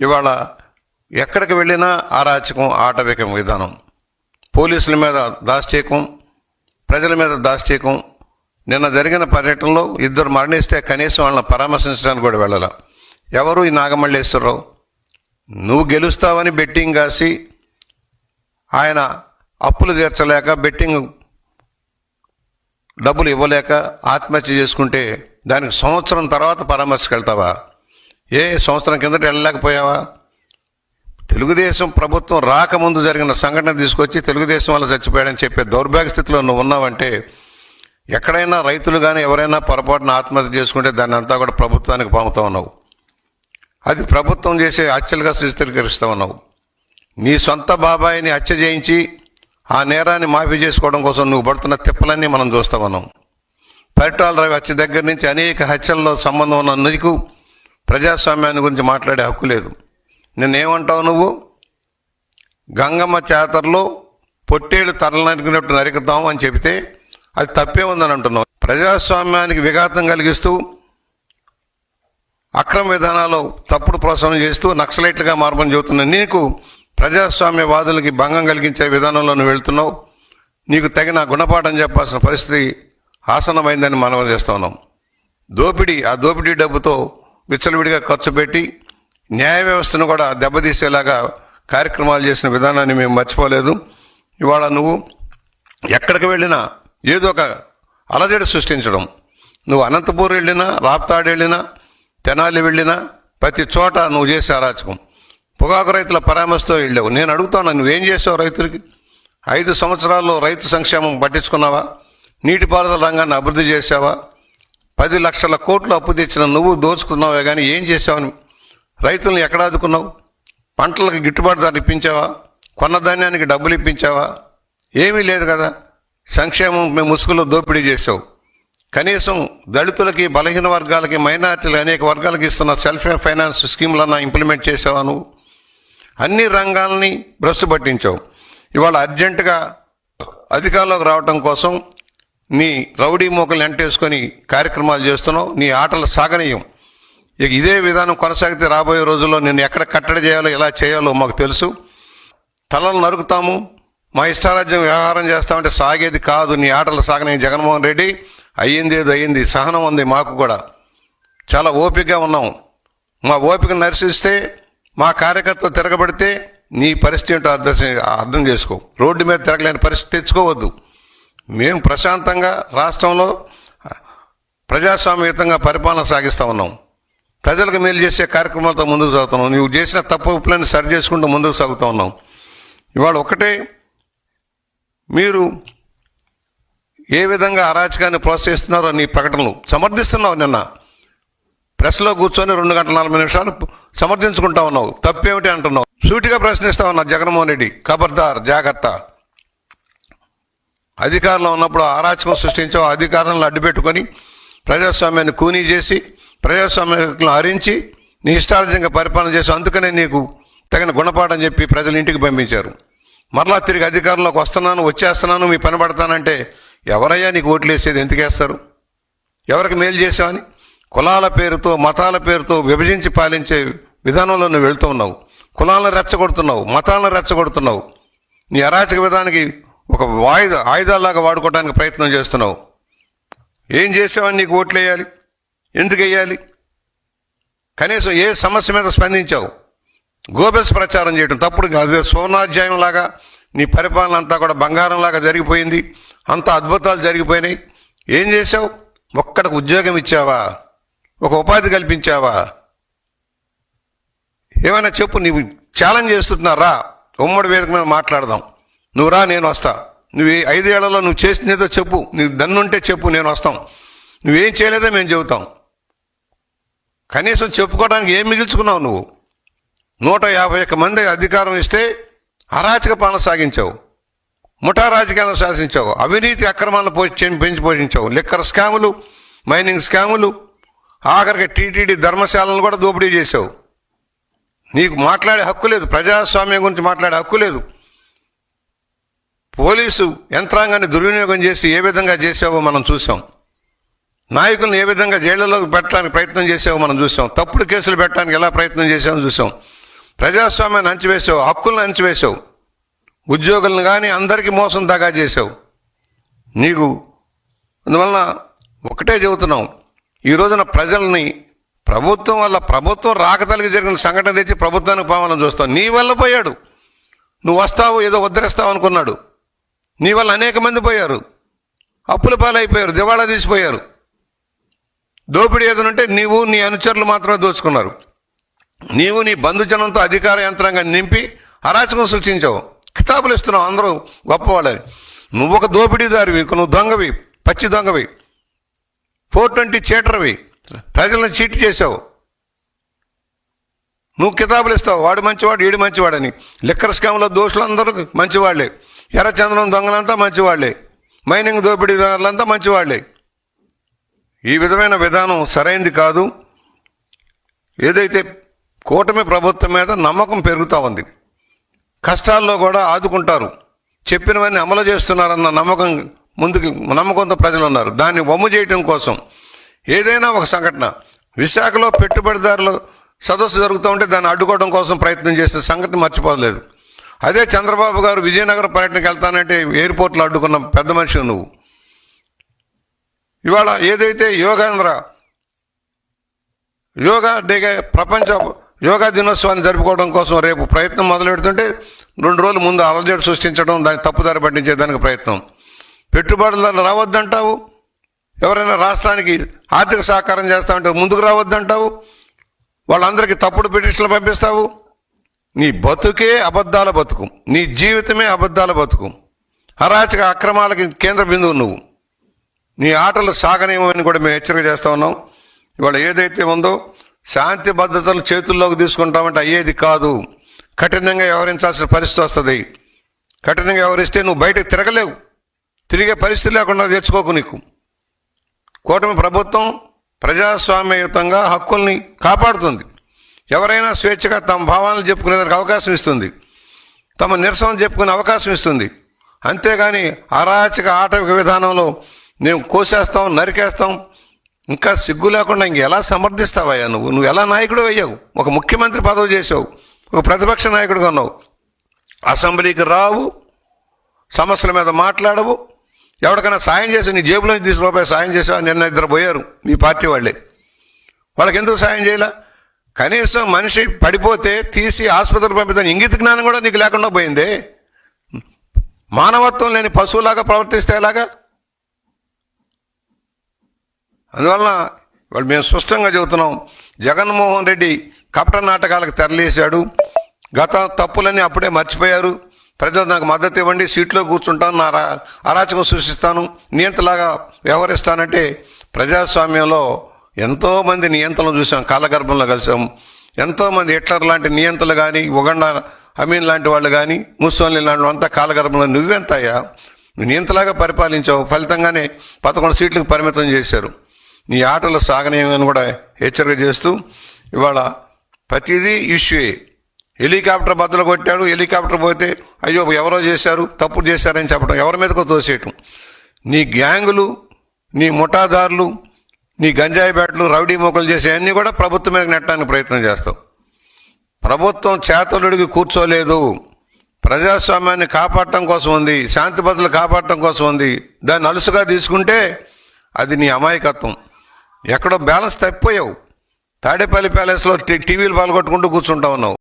ఇవాళ ఎక్కడికి వెళ్ళినా అరాచకం ఆటవికం విధానం. పోలీసుల మీద దాష్టీకం ప్రజల మీద దాష్టీకం. నిన్న జరిగిన పర్యటనలో ఇద్దరు మరణిస్తే కనీసం వాళ్ళని పరామర్శించడానికి కూడా వెళ్ళాల. ఎవరు ఈ నాగమల్లేశ్వరరావు? నువ్వు గెలుస్తావని బెట్టింగ్ కాసి ఆయన అప్పులు తీర్చలేక బెట్టింగ్ డబ్బులు ఇవ్వలేక ఆత్మహత్య చేసుకుంటే దానికి సంవత్సరం తర్వాత పరామర్శకు వెళ్తావా ఏ సంవత్సరం కిందట వెళ్ళలేకపోయావా? తెలుగుదేశం ప్రభుత్వం రాకముందు జరిగిన సంఘటన తీసుకొచ్చి తెలుగుదేశం వల్ల చచ్చిపోయాడని చెప్పే దౌర్భాగ్య స్థితిలో నువ్వు ఉన్నావంటే ఎక్కడైనా రైతులు కానీ ఎవరైనా పొరపాటున ఆత్మహత్య చేసుకుంటే దాన్ని అంతా కూడా ప్రభుత్వానికి పంపుతా ఉన్నావు. అది ప్రభుత్వం చేసే హత్యలుగా చిత్రీకరిస్తూ ఉన్నావు. నీ సొంత బాబాయిని హత్య చేయించి ఆ నేరాన్ని మాఫీ చేసుకోవడం కోసం నువ్వు పడుతున్న తిప్పలన్నీ మనం చూస్తా ఉన్నాం. పరిటాల రవి హత్య దగ్గర నుంచి అనేక హత్యల్లో సంబంధం ఉన్న నీకు ప్రజాస్వామ్యాన్ని గురించి మాట్లాడే హక్కు లేదు. నిన్నేమంటావు నువ్వు? గంగమ్మ జాతరలో పొట్టేళ్ళు తరలు నరికినట్టు అని చెబితే అది తప్పే ఉందని అంటున్నావు. ప్రజాస్వామ్యానికి విఘాతం కలిగిస్తూ అక్రమ విధానాలు తప్పుడు ప్రోత్సాహం చేస్తూ నక్సలైట్లుగా మార్పని చెబుతున్న నీకు ప్రజాస్వామ్యవాదులకి భంగం కలిగించే విధానంలో నువ్వు వెళ్తున్నావు. నీకు తగిన గుణపాఠం చెప్పాల్సిన పరిస్థితి ఆసనమైందని మనం చేస్తున్నాం దోపిడీ ఆ దోపిడీ డబ్బుతో విచ్చలవిడిగా ఖర్చు పెట్టి న్యాయ వ్యవస్థను కూడా దెబ్బతీసేలాగా కార్యక్రమాలు చేసిన విధానాన్ని మేము మర్చిపోలేదు. ఇవాళ నువ్వు ఎక్కడికి వెళ్ళినా ఏదో ఒక అలజడి సృష్టించడం. నువ్వు అనంతపూర్ వెళ్ళినా రాప్తాడు వెళ్ళినా తెనాలి వెళ్ళినా ప్రతి చోట నువ్వు చేసే అరాచకం. పొగాకు రైతుల పరామర్శతో వెళ్ళావు. నేను అడుగుతాను నువ్వేం చేసావు రైతులకి? ఐదు సంవత్సరాల్లో రైతు సంక్షేమం పట్టించుకున్నావా? నీటిపారుదల రంగాన్ని అభివృద్ధి చేసావా పది లక్షల కోట్లు అప్పు తెచ్చిన నువ్వు దోచుకున్నావే కానీ ఏం చేసావని రైతులను ఎక్కడ ఆదుకున్నావు? పంటలకు గిట్టుబాటు ధర ఇప్పించావా? కొన్న ధాన్యానికి డబ్బులు ఇప్పించావా? ఏమీ లేదు కదా. సంక్షేమం మేము ముసుగులో దోపిడీ చేసావు కనీసం దళితులకి బలహీన వర్గాలకి మైనార్టీలు అనేక వర్గాలకి ఇస్తున్న సెల్ఫ్ ఫైనాన్స్ స్కీమ్లన్నా ఇంప్లిమెంట్ చేసావా నువ్వు? అన్ని రంగాల్ని భ్రష్టు పట్టించావు. ఇవాళ అర్జెంటుగా అధికారంలోకి రావటం కోసం నీ రౌడీ మూకలు ఎంటేసుకొని కార్యక్రమాలు చేస్తున్నావు నీ ఆటలు సాగనీయం. ఇక ఇదే విధానం కొనసాగితే రాబోయే రోజుల్లో నేను ఎక్కడ కట్టడి చేయాలో ఎలా చేయాలో మాకు తెలుసు. తలలు నరుకుతాము. మా ఇష్టారాజ్యం వ్యవహారం చేస్తామంటే సాగేది కాదు. నీ ఆటలు సాగని జగన్మోహన్ రెడ్డి. అయ్యింది ఏదో అయ్యింది. సహనం ఉంది మాకు కూడా. చాలా ఓపికగా ఉన్నాం. మా ఓపిక నరిసిస్తే మా కార్యకర్తలు తిరగబడితే నీ పరిస్థితి ఏంటో అర్థం అర్థం చేసుకో. రోడ్డు మీద తిరగలేని పరిస్థితి తెచ్చుకోవద్దు. మేము ప్రశాంతంగా రాష్ట్రంలో ప్రజాస్వామ్యతంగా పరిపాలన సాగిస్తూ ఉన్నాం. ప్రజలకు మేలు చేసే కార్యక్రమాలతో ముందుకు సాగుతున్నాం నువ్వు చేసిన తప్పు ఒప్పులని సరి చేసుకుంటూ ముందుకు సాగుతూ ఉన్నాం. ఇవాళ ఒకటే మీరు ఏ విధంగా అరాచకాన్ని ప్రోత్సహిస్తున్నారో నీ ప్రకటనలు సమర్థిస్తున్నావు నిన్న. ప్రెస్లో కూర్చొని రెండు గంటల నలభై నిమిషాలు సమర్థించుకుంటా ఉన్నావు. తప్పేమిటి అంటున్నావు? సూటిగా ప్రశ్నిస్తా ఉన్నా జగన్మోహన్ రెడ్డి. ఖబర్దార్ జాగ్రత్త. అధికారంలో ఉన్నప్పుడు అరాచకం సృష్టించావు అధికారంలో అడ్డుపెట్టుకొని ప్రజాస్వామ్యాన్ని కూనీ చేసి ప్రజాస్వామ్యం హరించి నీ ఇష్టార్థంగా పరిపాలన చేసి అందుకనే నీకు తగిన గుణపాఠం చెప్పి ప్రజలు ఇంటికి పంపించారు. మరలా తిరిగి అధికారంలోకి వస్తున్నాను వచ్చేస్తున్నాను మీ పని పడతానంటే ఎవరయ్యా నీకు ఓట్లు వేసేది? ఎందుకేస్తారు ఎవరికి మేలు చేసావని కులాల పేరుతో మతాల పేరుతో విభజించి పాలించే విధానంలో నువ్వు వెళ్తూ ఉన్నావు. కులాలను రెచ్చగొడుతున్నావు మతాలను రెచ్చగొడుతున్నావు. నీ అరాచక విధానానికి ఒక వాయుధ ఆయుధాలాగా వాడుకోవడానికి ప్రయత్నం చేస్తున్నావు. ఏం చేసావని నీకు ఓట్లు వేయాలి ఎందుకు వేయాలి? కనీసం ఏ సమస్య మీద స్పందించావు? గోబెల్స్ ప్రచారం చేయడం తప్పుడు అదే సోనాధ్యాయం లాగా నీ పరిపాలన అంతా కూడా బంగారం లాగా జరిగిపోయింది. అంత అద్భుతాలు జరిగిపోయినాయి. ఏం చేసావు ఒక్కడికి ఉద్యోగం ఇచ్చావా? ఒక ఉపాధి కల్పించావా? ఏమైనా చెప్పు నీవు ఛాలెంజ్ చేస్తున్నారా? ఉమ్మడి వేదిక మీద మాట్లాడదాం. నువ్వు రా నేను వస్తా. నువ్వు ఐదేళ్ళలో నువ్వు చేసినదో చెప్పు. నీకు దన్నుంటే చెప్పు నేను వస్తాం. నువ్వేం చేయలేదో మేము చెబుతాం. కనీసం చెప్పుకోవడానికి ఏం మిగిల్చుకున్నావు నువ్వు? నూట యాభై ఒక్క మంది అధికారం ఇస్తే అరాచక పాలన సాగించావు. ముఠా రాజకీయాలను శాసించావు. అవినీతి అక్రమాలను పోషి పెంచి పోషించావు. లిక్కర్ స్కాములు మైనింగ్ స్కాములు ఆఖరికి టీటీడీ ధర్మశాలను కూడా దోపిడీ చేసావు నీకు మాట్లాడే హక్కు లేదు. ప్రజాస్వామ్యం గురించి మాట్లాడే హక్కు లేదు. పోలీసు యంత్రాంగాన్ని దుర్వినియోగం చేసి ఏ విధంగా చేసావో మనం చూసాం నాయకులను ఏ విధంగా జైళ్ళలో పెట్టడానికి ప్రయత్నం చేసావో మనం చూసాం తప్పుడు కేసులు పెట్టడానికి ఎలా ప్రయత్నం చేసామో చూసాం ప్రజాస్వామ్యాన్ని అంచివేసావు హక్కులను అంచివేశావు ఉద్యోగులను కానీ అందరికీ మోసం దగా చేసావు నీకు అందువలన ఒకటే చెబుతున్నాం. ఈ రోజున ప్రజల్ని ప్రభుత్వం వల్ల ప్రభుత్వం రాకతలిగి జరిగిన సంఘటన తెచ్చి ప్రభుత్వానికి పోవాలని చూస్తావు. నీ వల్ల పోయాడు. నువ్వు వస్తావు ఏదో ఉద్ధరిస్తావు అనుకున్నాడు. నీ వల్ల అనేక మంది పోయారు. అప్పుల పాలైపోయారు దివాళా తీసిపోయారు. దోపిడీ ఏదనంటే నీవు నీ అనుచరులు మాత్రమే దోచుకున్నారు. నీవు నీ బంధుజనంతో అధికార యంత్రాంగాన్ని నింపి అరాచకం సృష్టించావు. కితాబులు ఇస్తున్నావు అందరూ గొప్పవాళ్ళని. నువ్వు ఒక దోపిడీదారివి నువ్వు దొంగవి పచ్చి దొంగవి. ఫోర్ ట్వంటీ చీటర్వి. ప్రజలను చీట్ చేసావు నువ్వు కితాబులు ఇస్తావు. వాడు మంచివాడు ఈడు మంచివాడని. లిక్కర్ స్కామ్లో దోషులు అందరూ మంచివాళ్ళే ఎర్రచందనం దొంగలంతా మంచివాళ్ళే మైనింగ్ దోపిడీదారులంతా మంచివాళ్ళే ఈ విధమైన విధానం సరైంది కాదు. ఏదైతే కూటమి ప్రభుత్వం మీద నమ్మకం పెరుగుతూ ఉంది కష్టాల్లో కూడా ఆదుకుంటారు. చెప్పినవన్నీ అమలు చేస్తున్నారన్న నమ్మకం ముందుకు నమ్మకంతో ప్రజలు ఉన్నారు దాన్ని వమ్ము చేయటం కోసం ఏదైనా ఒక సంఘటన విశాఖలో పెట్టుబడిదారులు సదస్సు జరుగుతూ ఉంటే దాన్ని అడ్డుకోవడం కోసం ప్రయత్నం చేసిన సంఘటన మర్చిపోలేదు. అదే చంద్రబాబు గారు విజయనగరం పర్యటనకు వెళ్తానంటే ఎయిర్పోర్ట్లో అడ్డుకున్న పెద్ద మనిషి నువ్వు. ఇవాళ ఏదైతే యోగాంధ్ర యోగా డేగా ప్రపంచ యోగా దినోత్సవాన్ని జరుపుకోవడం కోసం రేపు ప్రయత్నం మొదలు పెడుతుంటే రెండు రోజుల ముందు అలజడి సృష్టించడం దాన్ని తప్పుదారి పట్టించేదానికి ప్రయత్నం. పెట్టుబడులను రావద్దంటావు? ఎవరైనా రాష్ట్రానికి ఆర్థిక సహకారం చేస్తామంటే ముందుకు రావద్దంటావు? వాళ్ళందరికీ తప్పుడు పిటిషన్లు పంపిస్తావు? నీ బతుకే అబద్ధాల బతుకు. నీ జీవితమే అబద్ధాల బతుకు. అరాచక అక్రమాలకి కేంద్ర బిందువు నువ్వు. నీ ఆటలు సాగనేమని కూడా మేము హెచ్చరిక చేస్తూ ఉన్నాం. ఇవాళ ఏదైతే ఉందో శాంతి భద్రతలు చేతుల్లోకి తీసుకుంటామంటే అయ్యేది కాదు. కఠినంగా వ్యవహరించాల్సిన పరిస్థితి వస్తుంది. కఠినంగా వ్యవహరిస్తే నువ్వు బయటకు తిరగలేవు. తిరిగే పరిస్థితి లేకుండా తెచ్చుకోకు నీకు. కూటమి ప్రభుత్వం ప్రజాస్వామ్యయుతంగా హక్కుల్ని కాపాడుతుంది. ఎవరైనా స్వేచ్ఛగా తమ భావాలను చెప్పుకునేదానికి అవకాశం ఇస్తుంది. తమ నిరసన చెప్పుకునే అవకాశం ఇస్తుంది. అంతేగాని అరాచక ఆటవిక విధానంలో మేము కోసేస్తాం నరికేస్తాం. ఇంకా సిగ్గు లేకుండా ఇంక ఎలా సమర్థిస్తావయ్యా నువ్వు? నువ్వు ఎలా నాయకుడు అయ్యావు? ఒక ముఖ్యమంత్రి పదవి చేసావు ఒక ప్రతిపక్ష నాయకుడిగా ఉన్నావు అసెంబ్లీకి రావు. సమస్యల మీద మాట్లాడవు. ఎవరికైనా సాయం చేసి నీ జేబులో తీసి రూపాయలు సాయం చేసావు నిన్న ఇద్దరు పోయారు. మీ పార్టీ వాళ్ళే. వాళ్ళకి ఎందుకు సాయం చేయలే? కనీసం మనిషి పడిపోతే తీసి ఆసుపత్రికి పంపిస్తాను ఇంగిత జ్ఞానం కూడా నీకు లేకుండా పోయింది. మానవత్వం లేని పశువులాగా ప్రవర్తిస్తే ఎలాగా? అందువలన వాళ్ళు మేము స్పష్టంగా చెబుతున్నాం జగన్మోహన్ రెడ్డి కపట నాటకాలకు తెరలేశాడు. గత తప్పులన్నీ అప్పుడే మర్చిపోయారు. ప్రజలు నాకు మద్దతు ఇవ్వండి సీట్లో కూర్చుంటాను నా రా- అరాచకం సృష్టిస్తాను నియంతలాగా వ్యవహరిస్తానంటే ప్రజాస్వామ్యంలో ఎంతోమంది నియంతలను చూసాం కాలగర్భంలో కలిసాం. ఎంతోమంది హిట్లర్ లాంటి నియంతలు కానీ ఉగండ అమీన్ లాంటి వాళ్ళు కానీ ముస్సోన్లీ లాంటి వాళ్ళు అంతా కాలగర్భంలో నువ్వెంతయ్యా? నువ్వు నియంతలాగా పరిపాలించావు ఫలితంగానే పదకొండు సీట్లకు పరిమితం చేశారు. నీ ఆటలు సాగనీయమని కూడా హెచ్చరిక చేస్తూ ఇవాళ ప్రతిదీ ఇష్యూయే హెలికాప్టర్ బద్దలు కొట్టాడు హెలికాప్టర్ పోతే అయ్యో ఎవరో చేశారు తప్పు చేశారని చెప్పడం ఎవరి మీదకో తోసేయటం. నీ గ్యాంగులు నీ ముఠాదారులు నీ గంజాయి బ్యాట్లు రౌడీ మొక్కలు చేసే అన్నీ కూడా ప్రభుత్వం మీద నెట్టడానికి ప్రయత్నం చేస్తావు ప్రభుత్వం చేతలుడికి కూర్చోలేదు. ప్రజాస్వామ్యాన్ని కాపాడటం కోసం ఉంది. శాంతి భద్రతలు కాపాడటం కోసం ఉంది. దాన్ని అలుసుగా తీసుకుంటే అది నీ అమాయకత్వం. ఎక్కడో బ్యాలెన్స్ తప్పిపోయావు. తాడేపల్లి ప్యాలెస్లో టీ- టీవీలు పాల్గొట్టుకుంటూ కూర్చుంటా ఉన్నావు.